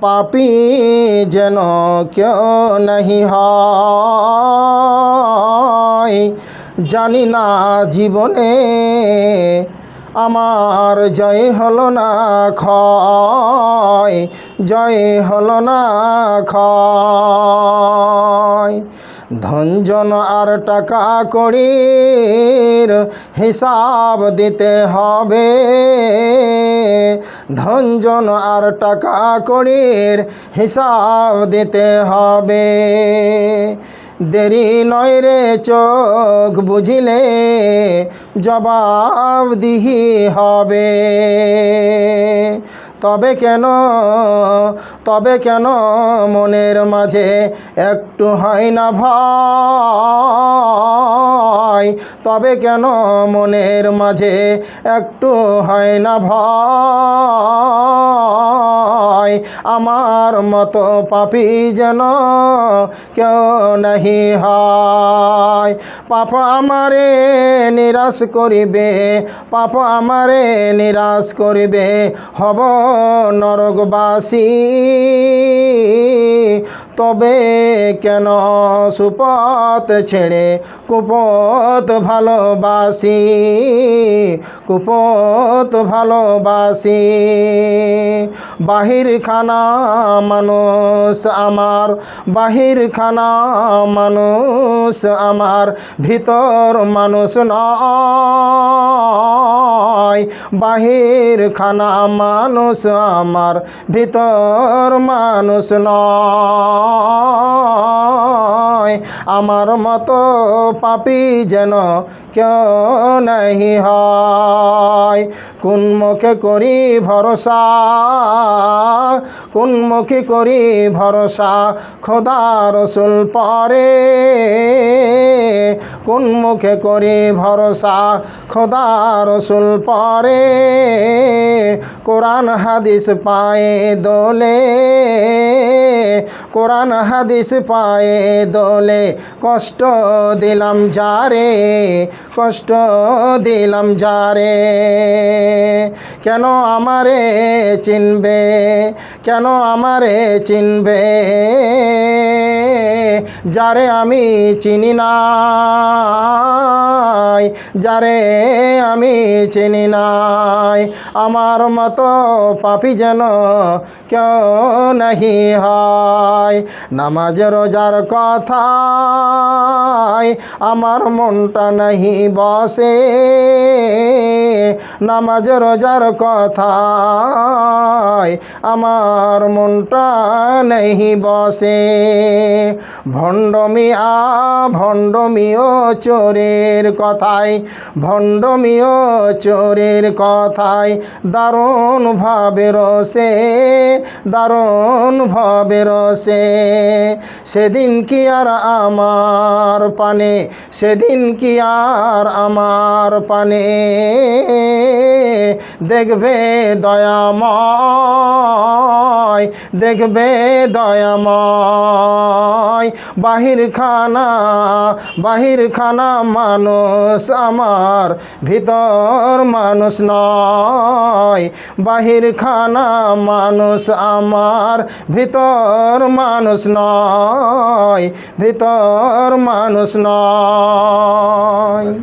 পাপি যেন কেউ নাহি হয়। জানি না জীবনে আমার জয় হলো না ক্ষয়, জয় হলো না ক্ষয়। ধনজন আর টাকা কড়ির হিসাব দিতে হবে। ধনজন আর টাকা কড়ির হিসাব দিতে হবে। দেরি নয় রে চোখ বুঝিলে জবাব দিহি হবে। তবে কেন তবে কেন মনের মাঝে একটু হয় না ভয়? তবে কেন মনের মাঝে একটু হয় না ভয়? আমার মতো পাপি যেন কেউ নাহি হয়। পাপ আমারে নিরাশ করিবে পাপ আমারে নিরাশ করিবে। হব নরকবাসী তবে কেন সুপথ ছেড়ে কুপথ ভালোবাসি? কুপথ ভালোবাসি। বাহির খানা মানুষ আমার বাহির খানা মানুষ আমার, ভিতর মানুষ নয়। বাহির খানা মানুষ আমার ভিতর মানুষ নয়। আমার মতো পাপি যেন কেউ নাহি হয়। কোন মুখে করি ভরসা? কোন মুখে করি ভরসা? খোদা রসুল পরে। কোন মুখে করি ভরসা? খোদা রসুল পরে। কোরআন হাদিস পায়ে দোলে। কোরআন হাদিস পায়ে দোলে কষ্ট দিলাম যারে, কষ্ট দিলাম যারে। কেন আমারে চিনবে, কেন আমারে চিনবে? যারে আমি চিনি নাই, যারে আমি চিনি নাই। আমার মতো পাপি যেন কেউ নাহি হয়। নামাজ, রোজার কথা আমার মনটা নাহি বসে। নামাজ রোজার কথায় আমার মনটা নেই বসে। ভণ্ডমিয়া, ভণ্ডমিও চোরের কথায় ভণ্ডমিও চোরের কথায় দারুণ ভাবে রসে, দারুণ ভাবে রসে। সেদিন কি আর আমার পানে, সেদিন কি আর আমার পানে? দেখবে দয়াময় দেখবে দয়াময়। বাহির খানা বাহির খানা মানুষ আমার, ভিতর মানুষ নয়। বাহির খানা মানুষ আমার, ভিতর মানুষ নয়। ভিতর মানুষ নয়।